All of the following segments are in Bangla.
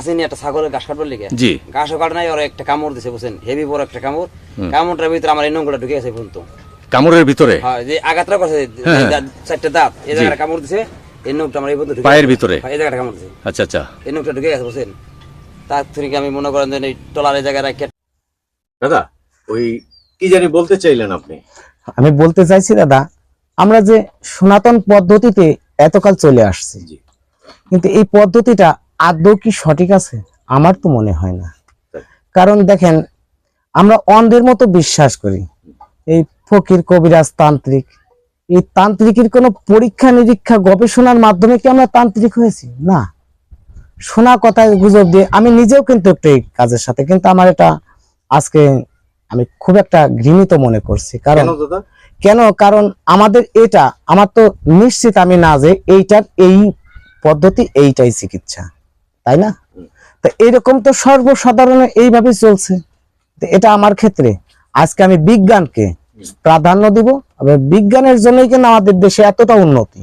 কাছে নিয়ে একটা ছাগলের ঘাস কাটবার লিগে জি। ঘাসও কাটে নাই ওরা একটা কামড় দিছে বুঝছেন? হেভি বড় একটা কামড়। কামড়টার ভিতরে আমার এই নোংরা ঢুকে গেছে পর্যন্ত। কামড়ের ভিতরে? হ্যাঁ যে আঘাতটা করছে হ্যাঁ, হ্যাঁ। দাঁত- চারটে দাঁত এই জায়গাটা কামড় দিছে এই নোকটা আমার এই পর্যন্ত পায়ের ভিতরে? হ্যাঁ, এই জায়গাটা কামড় দিছে। আচ্ছা আচ্ছা। এই নোকটা ঢুকে গেছে বুঝছেন? তার থেকে আমি মনে করেন যে এই টলার এই জায়গায় রাখে দাদা ওই কি জানি বলতে চাইলেন আপনি? আমি বলতে চাইছি দাদা আমরা যে সনাতন পদ্ধতিতে এতকাল চলে আসছি। কিন্তু এই পদ্ধতিটা আদৌ কি সঠিক আছে? আমার তো মনে হয় না। কারণ দেখেন আমরা অন্ধের মতো বিশ্বাস করি। এই ফকির কবিরাজ তান্ত্রিক। এই তান্ত্রিকের কোনো পরীক্ষা নিরীক্ষা গবেষণার মাধ্যমে কি আমরা তান্ত্রিক হয়েছি? না। শোনা কথা গুজব দিয়ে আমি নিজেও কিন্তু একটু এই কাজের সাথে কিন্তু আমার এটা আজকে আমি খুব একটা ঘৃণিত মনে করছি। কারণ কেন কেন? কারণ আমাদের এটা আমার তো নিশ্চিত আমি না যে এইটার এই পদ্ধতি এইটাই চিকিৎসা। তাই না? তো এরকম তো সর্বসাধারণ এইভাবে চলছে। এটা আমার ক্ষেত্রে আজকে আমি বিজ্ঞানকে প্রাধান্য দিব আবার বিজ্ঞানের জন্যই কিন্তু আমাদের দেশে এতটা উন্নতি।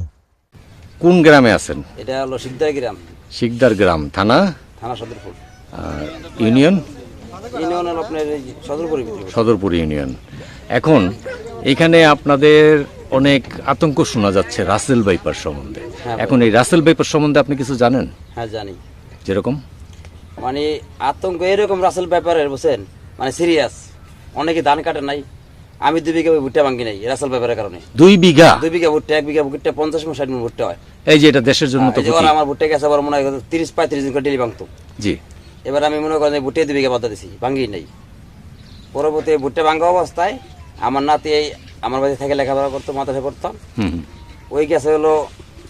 কোন গ্রামে আছেন? এটা হলো সিকদার গ্রাম। শিকদার গ্রাম থানা? থানা সদরপুর। ইউনিয়ন? ইউনিয়ন হলো আপনার ভিতরে সদরপুর ইউনিয়ন। এখন এখানে আপনাদের অনেক আতঙ্ক শোনা যাচ্ছে রাসেল বাইপার সম্বন্ধে। হ্যাঁ, এখন এই রাসেল বাইপার সম্বন্ধে আপনি কিছু জানেন? হ্যাঁ জানি। যেরকম? মানে আতঙ্ক এরকম রাসেল ব্যাপারের বুঝছেন? মানে সিরিয়াস অনেকে ধান কাটে নাই। আমি দুই বিঘা ভুট্টা ভাঙ্গি নাই রাসেল ব্যাপারের কারণে। দুই বিঘা? দুই বিঘা ভুট্টা এক বিঘা ভুট্টা পঞ্চাশ মন ষাট মন ভুট্টা হয়। এই যে এটা দেশের জন্য তো এই যে ক্ষতি। ওরা আমার ভুট্টা গেছে আবার মনে হয় তিরিশ পঁয়ত্রিশ দিন করে ডেলি ভাঙতো। জি। এবার আমি মনে করেন ভুট্টে দুই বিঘা বাধা দিছি ভাঙ্গি নাই। পরবর্তী ভুট্টা ভাঙ্গা অবস্থায় আমার নাতি এই আমার বাড়ি থেকে লেখাপড়া করতো মাদ্রাসা করতাম। ওই গেছে হলো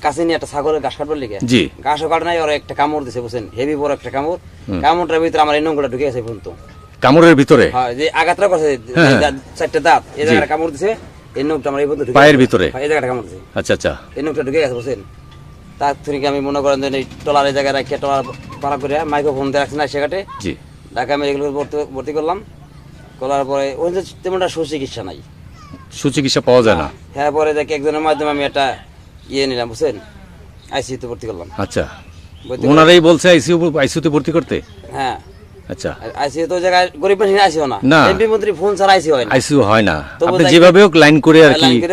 কাছে নিয়ে একটা ছাগলের ঘাস কাটবার লিগে জি। ঘাসও কাটে নাই ওরা একটা কামড় দিছে বুঝছেন? হেভি বড় একটা কামড়। কামড়টার ভিতরে আমার এই নোংরা ঢুকে গেছে পর্যন্ত। কামড়ের ভিতরে? হ্যাঁ যে আঘাতটা করছে হ্যাঁ, চারটে দাঁত এই জায়গাটা কামড় দিছে এই নোকটা আমার এই পর্যন্ত ঢুকে পায়ের ভিতরে? হ্যাঁ, এই জায়গাটা কামড় দিছে। আচ্ছা আচ্ছা। এই নোকটা ঢুকে গেছে বুঝছেন? তার থেকে আমি মনে করেন যে টলার এই জায়গায় রাখিয়ে টলার পাড়া করে মাইক্রোফোন দিয়ে রাখছি না সেখানে জি। ঢাকা মেডিকেল ভর্তি ভর্তি করলাম। করার পরে ওই যে তেমনটা সুচিকিৎসা নাই। সুচিকিৎসা পাওয়া যায় না। হ্যাঁ পরে দেখি একজনের মাধ্যমে আমি একটা ইয়ে নিলাম বুঝছেন? আইসিইউতে ভর্তি করলাম। আচ্ছা। ওনারাই বলছে আইসিইউ আইসিইউতে ভর্তি করতে? হ্যাঁ। আচ্ছা। আইসিইউ তো জায়গায় গরিব মানুষ না। এমপি মন্ত্রী ফোন ছাড়া হয় না। আইসিইউ হয় না। আপনি যেভাবে হোক লাইন করে আর কি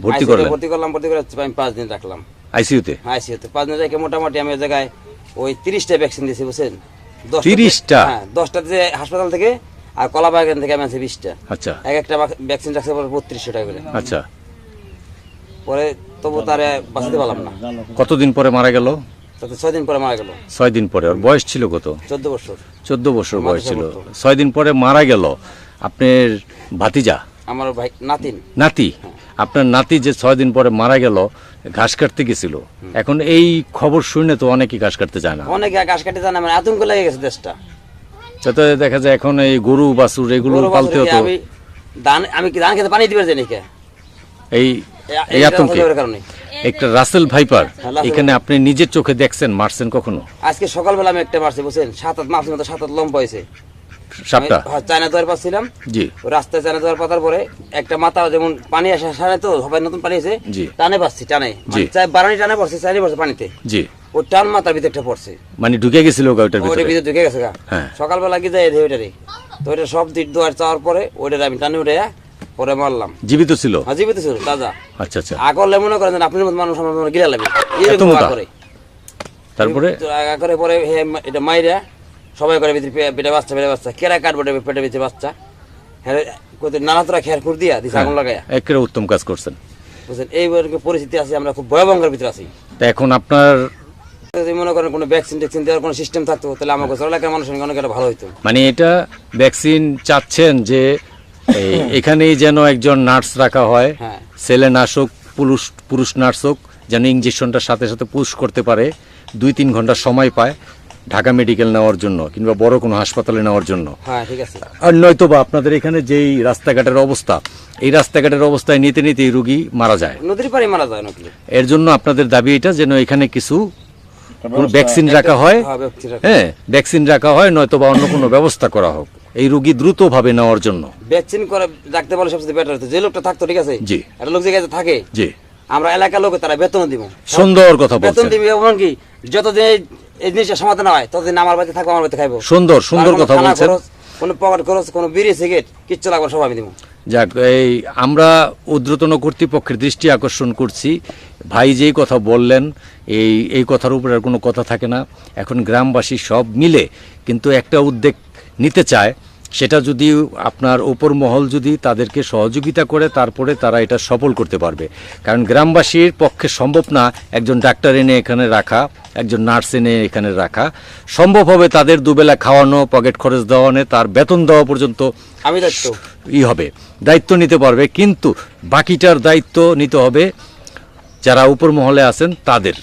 ভর্তি তে করলেন। ভর্তি করলাম ভর্তি করে আমি পাঁচ দিন রাখলাম। আইসিইউতে? আইসিইউতে। পাঁচ দিন রেখে মোটামুটি আমি জায়গায় ওই তিরিশটা ভ্যাকসিন দিয়েছি বুঝছেন? দশটা- 30টা? হ্যাঁ দশটা যে হাসপাতাল থেকে আর কলাবাগান থেকে আমি আনছি বিশটা। আচ্ছা। এক একটা ভ্যাকসিন রাখছে পরে টাকা করে। আচ্ছা। পরে তবু তারে বাঁচাতে পারলাম না। কতদিন পরে মারা গেল? তাতে ছয় দিন পরে মারা গেল। ছয় দিন পরে। ওর বয়স ছিল কত? চোদ্দ বছর। চোদ্দ বছর বয়স ছিল। ছয় দিন পরে মারা গেল আপনার ভাতিজা? আমার ভাই নাতিন। নাতি? আপনার নাতি যে ছয় দিন পরে মারা গেল ঘাস কাটতে গেছিল। এখন এই খবর শুনে তো অনেকেই ঘাস কাটতে যায় না। অনেকে ঘাস কাটে জানা মানে আতঙ্ক লেগে গেছে দেশটা। যাতে দেখা যায় এখন এই গরু বাছুর এগুলো পালতে হতো আমি ধান আমি কি ধান খেতে পানি দিবার জানি কে এই এই আতঙ্কে। একটা রাসেল ভাইপার এখানে আপনি নিজের চোখে দেখছেন মারছেন কখনো? আজকে সকালবেলা আমি একটা মারছি বুঝছেন? সাত আট মাসের মতো সাত আট লম্বা হয়েছে। সাপটা হ্যাঁ, চায়না দোয়ার পাচ্ছিলাম। জি। রাস্তায় চায়না দোয়ার পাতার পরে একটা মাথা যেমন পানি আসে সামনে তো সবাই নতুন পানি এসে জি। টানে পাচ্ছি টানে। জি। মানে চাই বারানি টানে পড়ছে চাইনি পড়ছে পানিতে। জি। ও টান মাথার ভিতরে একটা পড়ছে। মানে ঢুকে গেছিল ওটার ভিতরে? ভিতরে ঢুকে গেছে গা। হ্যাঁ। সকালবেলা কি যায় ওইটারে তো ওইটা সব দিক দোয়ার চাওয়ার পরে ওইটারে আমি টানে উঠে পরে মারলাম। জীবিত ছিল? হাজিবিত ছিল তাজা। আচ্ছা আচ্ছা। আগলে মনে করেন আপনার মতো মানুষ আমার মনে গিলা লাগবে এরকম করে। তারপরে? আগা করে পরে এটা মাইরা সবাই করে ভিতরে পেটে বাচ্চা পেটে বাচ্চা। কেরা কাটবো পেটে ভিতরে বাচ্চা? হ্যাঁ কত নানা তোরা খেয়ার খুর দিয়া দিছে আগুন লাগাইয়া। একেবারে উত্তম কাজ করছেন। বুঝছেন? এই পরিস্থিতি আছে আমরা খুব ভয়াবঙ্গের ভিতরে আছি। তা এখন আপনার যদি মনে করেন কোনো ভ্যাকসিন ট্যাকসিন দেওয়ার কোনো সিস্টেম থাকতো তাহলে আমাকে এলাকার মানুষের অনেক ভালো হইতো। মানে এটা ভ্যাকসিন চাচ্ছেন যে এখানেই যেন একজন নার্স রাখা হয় হ্যাঁ। ছেলে নার্স হোক পুরুষ পুরুষ নার্স হোক যেন ইঞ্জেকশনটার সাথে সাথে পুশ করতে পারে দুই তিন ঘণ্টা সময় পায় ঢাকা মেডিকেল নেওয়ার জন্য কিংবা বড় কোনো হাসপাতালে নেওয়ার জন্য। হ্যাঁ ঠিক আছে। আর নয়তো বা আপনাদের এখানে যেই রাস্তাঘাটের অবস্থা এই রাস্তাঘাটের অবস্থায় নিতে নিতে এই রুগী মারা যায়। নদীর পাড়ে মারা যায় নাকি? এর জন্য আপনাদের দাবি এটা যেন এখানে কিছু ভ্যাকসিন রাখা হয়। হ্যাঁ হ্যাঁ ভ্যাকসিন রাখা হয় নয়তো বা অন্য কোনো ব্যবস্থা করা হোক। এই রুগী দ্রুতভাবে নেওয়ার জন্য। ভ্যাকসিন করে ডাকতে পারলে সবচেয়ে বেটার হতো। যে লোকটা থাকতো ঠিক আছে? জি। একটা লোক যে কাছে থাকে? জি। আমরা এলাকার লোক তারা বেতন দিব। সুন্দর কথা বলছেন। বেতন দিবি এবং কি যতদিন এই- এই জিনিসটা সমাধান হয় ততদিন আমার বাড়িতে থাকব আমার বাড়িতে খাইবো। সুন্দর সুন্দর কথা বলছেন। কোনো পকেট খরচ কোনো বিড়ি সিগারেট কিচ্ছু লাগবে সব আমি দিব। যাক এই আমরা উদ্রতন কর্তৃপক্ষের দৃষ্টি আকর্ষণ করছি। ভাই যেই কথা বললেন এই এই কথার উপরে আর কোনো কথা থাকে না। এখন গ্রামবাসী সব মিলে কিন্তু একটা উদ্যোগ নিতে চায় সেটা যদি আপনার ওপর মহল যদি তাদেরকে সহযোগিতা করে তারপরে তারা এটা সফল করতে পারবে। কারণ গ্রামবাসীর পক্ষে সম্ভব না একজন ডাক্তার এনে এখানে রাখা একজন নার্স এনে এখানে রাখা। সম্ভব হবে তাদের দুবেলা খাওয়ানো পকেট খরচ দেওয়ানো তার বেতন দেওয়া পর্যন্ত আমি দায়িত্ব। ই হবে দায়িত্ব নিতে পারবে। কিন্তু বাকিটার দায়িত্ব নিতে হবে যারা উপর মহলে আছেন তাদের।